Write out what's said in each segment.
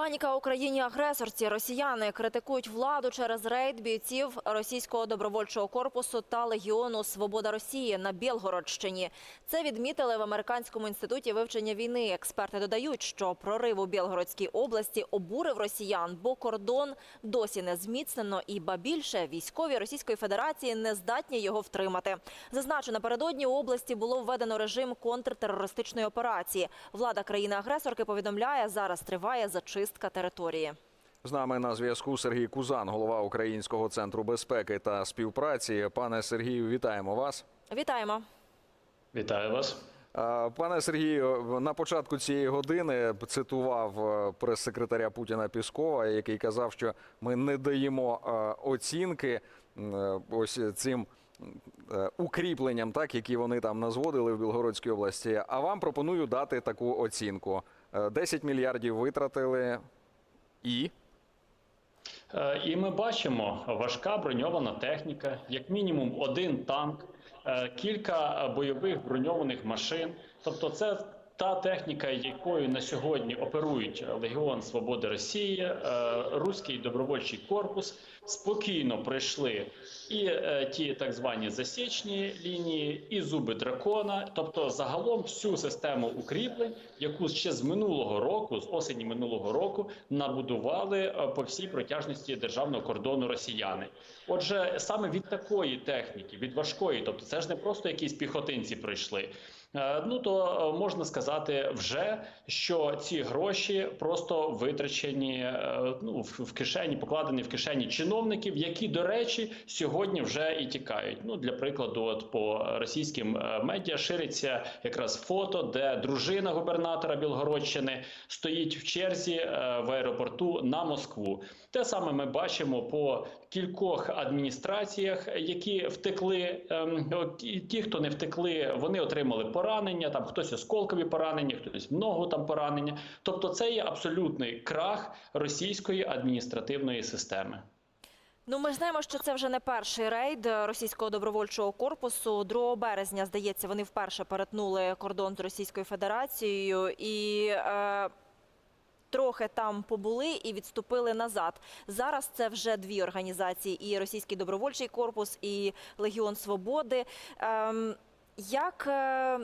Паніка у країні агресорці. Росіяни критикують владу через рейд бійців російського добровольчого корпусу та легіону Свобода Росії на Білгородщині. Це відмітили в американському інституті вивчення війни. Експерти додають, що прорив у Білгородській області обурив росіян, бо кордон досі не зміцнено і ба більше військові Російської Федерації не здатні його втримати. Зазначу, напередодні у області було введено режим контртерористичної операції. Влада країни-агресорки повідомляє, зараз триває зачистка території. З нами на зв'язку Сергій Кузан, голова Українського центру безпеки та співпраці. Пане Сергію, вітаємо вас. Вітаємо. Вітаю вас. Пане Сергію, на початку цієї години цитував е, прес-секретаря Путіна Піскова, який казав, що ми не даємо е, оцінки е, ось цим укріпленням, так які вони там назводили в Білгородській області. А вам пропоную дати таку оцінку: 10 мільярдів витратили і. Е, І ми бачимо важка броньована техніка, як мінімум один танк, е, кілька бойових броньованих машин. Тобто, це та техніка, якою на сьогодні оперують Легіон Свободи Росії, е, Руський добровольчий корпус. Спокійно пройшли і е, ті так звані засічні лінії, і зуби дракона. Тобто, загалом всю систему укріплень, яку ще з минулого року, з осені минулого року, набудували е, по всій протяжності державного кордону росіяни. Отже, саме від такої техніки, від важкої, тобто це ж не просто якісь піхотинці прийшли. Е, Ну то е, можна сказати вже, що ці гроші просто витрачені е, ну, в кишені, покладені в кишені чиновників, які, до речі, сьогодні вже і тікають. Ну для прикладу, от по російським медіа шириться якраз фото, де дружина губернатора Білгородщини стоїть в черзі в аеропорту на Москву. Те саме ми бачимо по кількох адміністраціях, які втекли. Ем, Ті, хто не втекли, вони отримали поранення. Там хтось осколкові поранення, хтось в ногу там поранення. Тобто, це є абсолютний крах російської адміністративної системи. Ну, ми знаємо, що це вже не перший рейд російського добровольчого корпусу. 2 березня, здається, вони вперше перетнули кордон з Російською Федерацією і е, трохи там побули і відступили назад. Зараз це вже дві організації: і Російський добровольчий корпус, і Легіон Свободи. Ем, як е,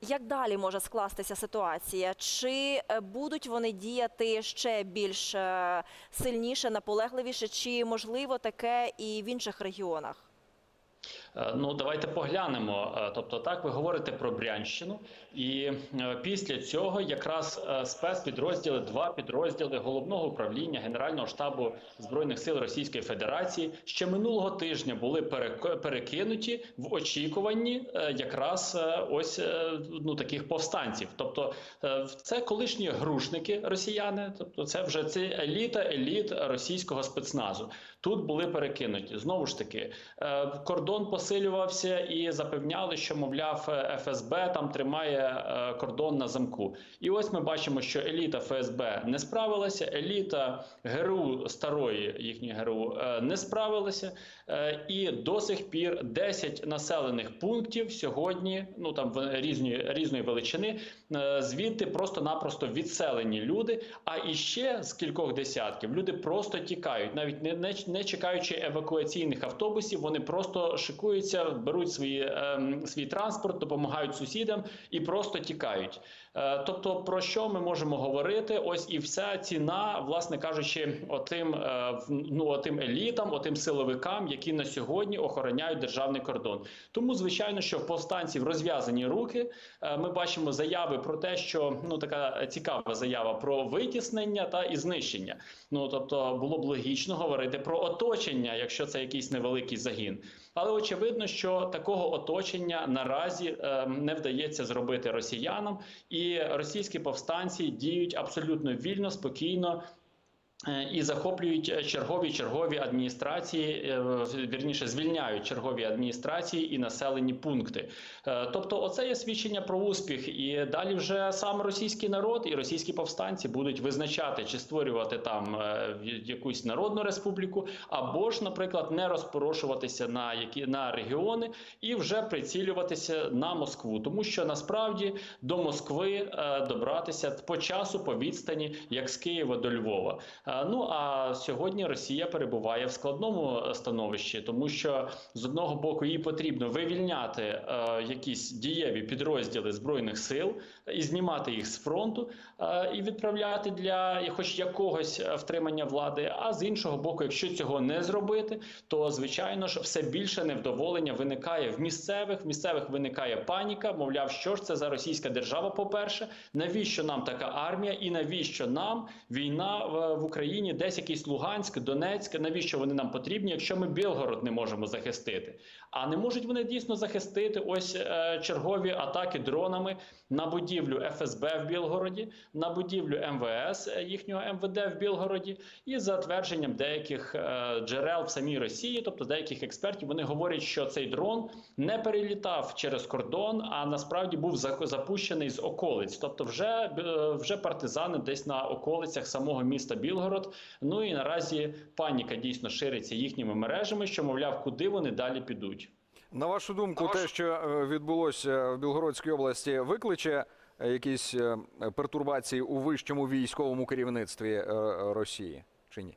як далі може скластися ситуація? Чи е, будуть вони діяти ще більш е, сильніше, наполегливіше, чи можливо таке і в інших регіонах? Е, Ну, давайте поглянемо. Е, Тобто, так ви говорите про Брянщину, і е, після цього якраз спецпідрозділи, два підрозділи головного управління Генерального штабу збройних сил Російської Федерації ще минулого тижня були перек- перекинуті в очікуванні якраз ось ну таких повстанців. Тобто, це колишні грушники росіяни, тобто це вже це еліта еліт російського спецназу. Тут були перекинуті знову ж таки. е, Кордон посилювався і запевняли, що мовляв ФСБ там тримає е, кордон на замку. І ось ми бачимо, що еліта ФСБ не справилася, еліта ГРУ старої їхньої ГРУ е, не справилася. Е, І до сих пір 10 населених пунктів сьогодні, ну там в- різної величини, е, звідти просто-напросто відселені люди. А іще з кількох десятків люди просто тікають, навіть не, не, не чекаючи евакуаційних автобусів, вони просто шикуються, беруть свої, ем, свій транспорт, допомагають сусідам і просто тікають. Е, тобто, про що ми можемо говорити? Ось і вся ціна, власне кажучи, отим, е, ну, отим елітам, отим силовикам, які на сьогодні охороняють державний кордон. Тому, звичайно, що в повстанців розв'язані руки. Е, Ми бачимо заяви про те, що ну така цікава заява про витіснення та і знищення. Ну тобто було б логічно говорити про оточення, якщо це якийсь невеликий загін. Але очевидно, що такого оточення наразі е, не вдається зробити росіянам, і російські повстанці діють абсолютно вільно, спокійно. Е, І захоплюють е, чергові чергові адміністрації, е, вірніше звільняють чергові адміністрації і населені пункти. Тобто, оце є свідчення про успіх, і далі вже сам російський народ і російські повстанці будуть визначати, чи створювати там якусь народну республіку, або ж, наприклад, не розпорошуватися на які на регіони і вже прицілюватися на Москву, тому що насправді до Москви добратися по часу, по відстані, як з Києва до Львова. Е, Ну а сьогодні Росія перебуває в складному е, становищі, тому що з одного боку їй потрібно вивільняти е, якісь дієві підрозділи збройних сил і знімати їх з фронту і відправляти для хоч якогось втримання влади. А з іншого боку, якщо цього не зробити, то звичайно ж все більше невдоволення виникає в місцевих. В місцевих виникає паніка. Мовляв, що ж це за російська держава? По перше, навіщо нам така армія, і навіщо нам війна в, в Україні, десь якийсь Луганськ, Донецьк? Навіщо вони нам потрібні, якщо ми Білгород не можемо захистити? А не можуть вони дійсно захистити ось е, чергові атаки дронами на будівлю ФСБ в Білгороді, на будівлю МВС е, їхнього МВД в Білгороді, і за твердженням деяких е, джерел в самій Росії, тобто деяких експертів, вони говорять, що цей дрон не перелітав через кордон, а насправді був за- запущений з околиць. Тобто, вже е, вже партизани десь на околицях самого міста Білгород. Ну і наразі паніка дійсно шириться їхніми мережами, що мовляв, куди вони далі підуть. На вашу думку, те, що е, відбулося в Білгородській області, викличе е, якісь е, пертурбації у вищому військовому керівництві Росії чи ні?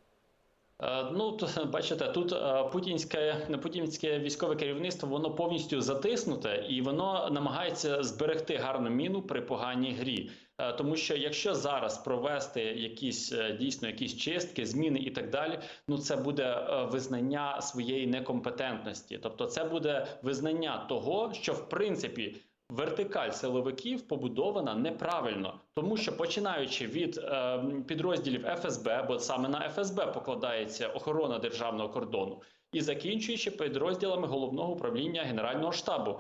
Ну, то, бачите, тут путінське путінське військове керівництво воно повністю затиснуте і воно намагається зберегти гарну міну при поганій грі. Е, Тому що якщо зараз провести якісь е, дійсно якісь чистки, зміни і так далі, ну це буде е, визнання своєї некомпетентності, тобто це буде визнання того, що в принципі. Вертикаль силовиків побудована неправильно, тому що починаючи від е, підрозділів ФСБ, бо саме на ФСБ покладається охорона державного кордону, і закінчуючи підрозділами головного управління Генерального штабу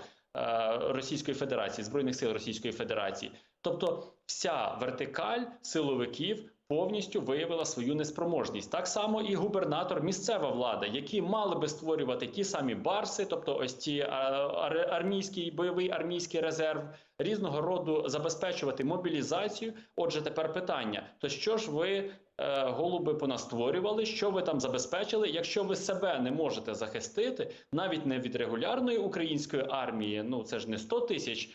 Російської Федерації, збройних сил Російської Федерації, тобто вся вертикаль силовиків. Повністю виявила свою неспроможність. Так само і губернатор, місцева влада, які мали би створювати ті самі барси, тобто ось а, армійський бойовий армійський резерв, різного роду забезпечувати мобілізацію. Отже, тепер питання: то що ж ви, е, голуби, понастворювали? Що ви там забезпечили? Якщо ви себе не можете захистити, навіть не від регулярної української армії, ну це ж не 100 тисяч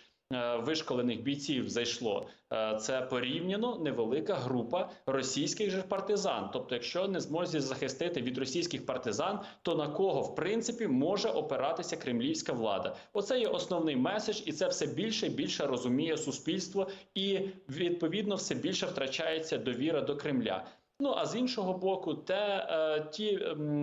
вишколених бійців зайшло. Е, Це порівняно невелика група російських же партизан. Тобто, якщо не зможе захистити від російських партизан, то на кого в принципі може опиратися кремлівська влада? Оце є основний меседж, і це все більше і більше розуміє суспільство, і відповідно все більше втрачається довіра до Кремля. Ну а з іншого боку, те е, ті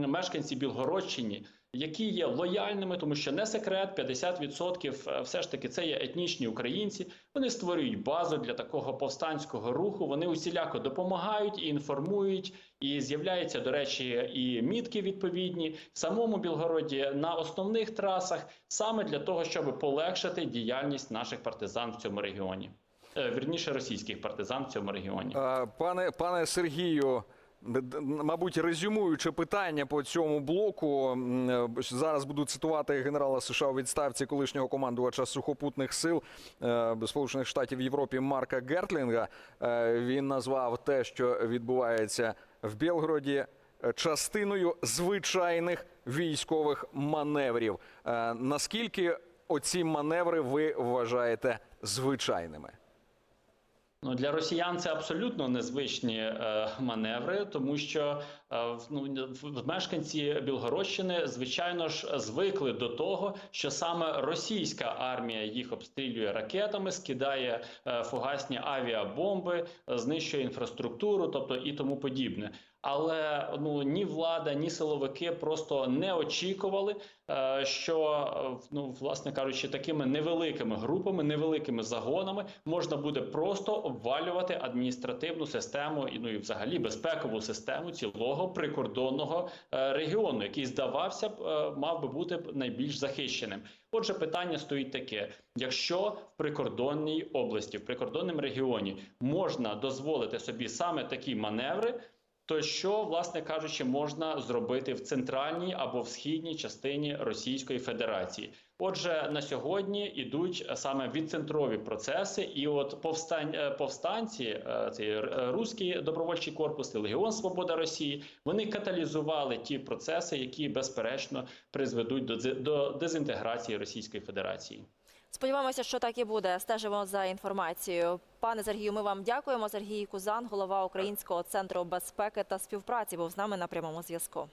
мешканці Білгородщини, які є лояльними, тому що не секрет, 50% е, все ж таки це є етнічні українці. Вони створюють базу для такого повстанського руху. Вони усіляко допомагають і інформують. І з'являються, до речі, і мітки відповідні в самому Білгороді на основних трасах, саме для того, щоб полегшити діяльність наших партизан в цьому регіоні. Е, Вірніше російських партизан в цьому регіоні. Е, Пане, пане Сергію, мабуть, резюмуючи питання по цьому блоку, е, зараз буду цитувати генерала США у відставці колишнього командувача сухопутних сил е, Сполучених Штатів Європі Марка Гертлінга. Е, Він назвав те, що відбувається в Білгороді. Частиною звичайних військових маневрів. Наскільки оці маневри ви вважаєте звичайними? Ну для росіян це абсолютно незвичні е, маневри, тому що е, ну, мешканці Білгородщини, звичайно ж, звикли до того, що саме російська армія їх обстрілює ракетами, скидає е, фугасні авіабомби, знищує інфраструктуру, тобто і тому подібне. Але ну ні влада, ні силовики просто не очікували, е, що ну, власне кажучи, такими невеликими групами, невеликими загонами можна буде просто обвалювати адміністративну систему і ну і взагалі безпекову систему цілого прикордонного е, регіону, який здавався б е, мав би бути найбільш захищеним. Отже, питання стоїть таке: якщо в прикордонній області, в прикордонному регіоні можна дозволити собі саме такі маневри. То що, власне кажучи, можна зробити в центральній або в східній частині Російської Федерації? Отже, на сьогодні йдуть саме відцентрові процеси, і от повстань е, повстанці, е, цей руський добровольчий корпус Легіон Свобода Росії, вони каталізували ті процеси, які безперечно призведуть до дезінтеграції Російської Федерації. Сподіваємося, що так і буде. Стежимо за інформацією. Пане Сергію, ми вам дякуємо. Сергій Кузан, голова Українського центру безпеки та співпраці, був з нами на прямому зв'язку.